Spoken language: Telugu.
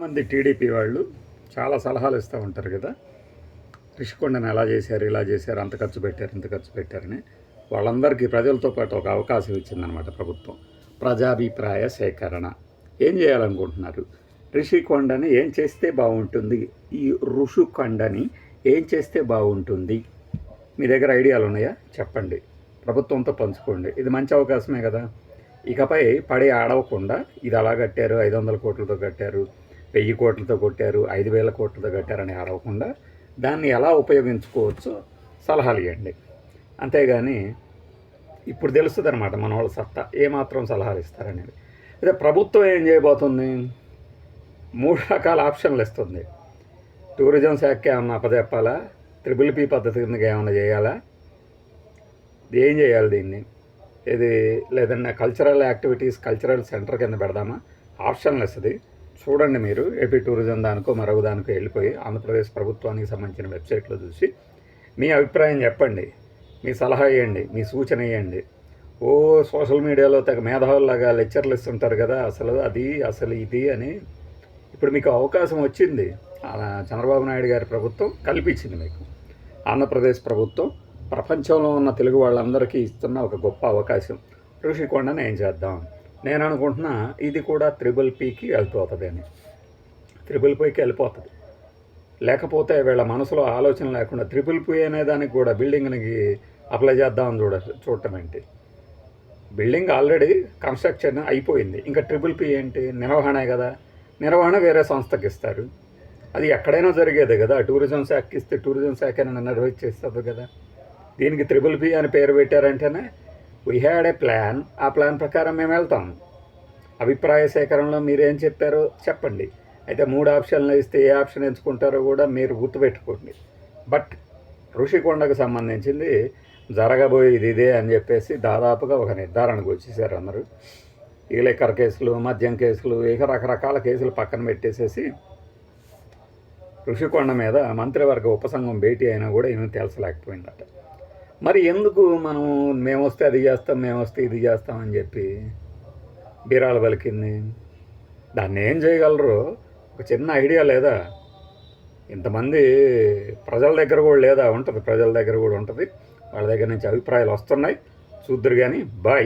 మంది టీడీపీ వాళ్ళు చాలా సలహాలు ఇస్తూ ఉంటారు కదా. రిషికొండని ఎలా చేశారు ఇలా చేశారు అంత ఖర్చు పెట్టారు ఇంత ఖర్చు పెట్టారని వాళ్ళందరికీ ప్రజలతో పాటు ఒక అవకాశం ఇచ్చిందనమాట ప్రభుత్వం. ప్రజాభిప్రాయ సేకరణ. ఏం చేయాలనుకుంటున్నారు? రిషికొండని ఏం చేస్తే బాగుంటుంది? ఈ ఋషికొండని ఏం చేస్తే బాగుంటుంది? మీ దగ్గర ఐడియాలు ఉన్నాయా? చెప్పండి. ప్రభుత్వంతో పంచుకోండి. ఇది మంచి అవకాశమే కదా. ఇకపై పడి ఆడవకుండా ఇది అలా కట్టారు ఐదు వందల కోట్లతో కట్టారు వెయ్యి కోట్లతో కొట్టారు ఐదు వేల కోట్లతో కట్టారని అడగకుండా దాన్ని ఎలా ఉపయోగించుకోవచ్చో సలహాలు ఇవ్వండి. అంతేగాని ఇప్పుడు తెలుస్తుంది అనమాట మన వాళ్ళ సత్తా ఏమాత్రం సలహాలు ఇస్తారనేది. అదే ప్రభుత్వం ఏం చేయబోతుంది? మూడు రకాల ఆప్షన్లు ఇస్తుంది. టూరిజం శాఖకి ఏమన్నా అప్పచెప్పాలా? త్రిబుల్ పీ పద్ధతి కిందకి ఏమైనా చేయాలా? ఏం చేయాలి దీన్ని? ఇది లేదన్నా కల్చరల్ యాక్టివిటీస్ కల్చరల్ సెంటర్ కింద పెడదామా? ఆప్షన్లు ఇస్తుంది. చూడండి మీరు ఏపీ టూరిజం దానికో మరొక దానికో వెళ్ళిపోయి ఆంధ్రప్రదేశ్ ప్రభుత్వానికి సంబంధించిన వెబ్సైట్లో చూసి మీ అభిప్రాయం చెప్పండి మీ సలహా ఇవ్వండి మీ సూచన ఇవ్వండి. ఓ సోషల్ మీడియాలో తగ్గ మేధావుల్లాగా లెక్చర్లు ఇస్తుంటారు కదా అసలు అది అసలు ఇది అని ఇప్పుడు మీకు అవకాశం వచ్చింది. చంద్రబాబు నాయుడు గారి ప్రభుత్వం కల్పించింది మీకు. ఆంధ్రప్రదేశ్ ప్రభుత్వం ప్రపంచంలో ఉన్న తెలుగు వాళ్ళందరికీ ఇస్తున్న ఒక గొప్ప అవకాశం. ఋషికొండను ఏం చేద్దాం? నేను అనుకుంటున్నా ఇది కూడా త్రిబుల్ పీకి వెళ్ళిపోతుంది అని. త్రిబుల్ పీకి వెళ్ళిపోతుంది. లేకపోతే వీళ్ళ మనసులో ఆలోచన లేకుండా త్రిపుల్ పీ అనే దానికి కూడా బిల్డింగ్కి అప్లై చేద్దామని చూడ చూడటం ఏంటి? బిల్డింగ్ ఆల్రెడీ కన్స్ట్రక్షన్ అయిపోయింది. ఇంకా ట్రిపుల్ పీ ఏంటి? నిర్వహణే కదా. నిర్వహణ వేరే సంస్థకి ఇస్తారు. అది ఎక్కడైనా జరిగేది కదా. టూరిజం శాఖకి ఇస్తే టూరిజం శాఖ నిర్వహించేస్తుంది కదా. దీనికి త్రిబుల్ పీ అని పేరు పెట్టారంటేనే వీ హ్యాడ్ ఏ ప్లాన్ ఆ ప్లాన్ ప్రకారం మేము వెళ్తాం. అభిప్రాయ సేకరణలో మీరేం చెప్పారో చెప్పండి. అయితే మూడు ఆప్షన్లు ఇస్తే ఏ ఆప్షన్ ఎంచుకుంటారో కూడా మీరు గుర్తుపెట్టుకోండి. బట్ ఋషికొండకు సంబంధించింది జరగబోయేది ఇదే అని చెప్పేసి దాదాపుగా ఒక నిర్ధారణకు వచ్చేసారు అందరూ. ఈ లెక్కర కేసులు మద్యం కేసులు ఇక రకరకాల కేసులు పక్కన పెట్టేసేసి ఋషికొండ మీద మంత్రివర్గ ఉపసంఘం భేటీ అయినా కూడా ఏమీ తేల్చలేకపోయిందట. మరి ఎందుకు మనం మేము వస్తే అది చేస్తాం మేము వస్తే ఇది చేస్తామని చెప్పి బీరాలు పలికింది. దాన్ని ఏం చేయగలరు? ఒక చిన్న ఐడియా లేదా? ఇంతమంది ప్రజల దగ్గర కూడా లేదా? ఉంటుంది ప్రజల దగ్గర కూడా ఉంటుంది. వాళ్ళ దగ్గర నుంచి అభిప్రాయాలు వస్తున్నాయి. చూద్దరు కానీ బాయ్.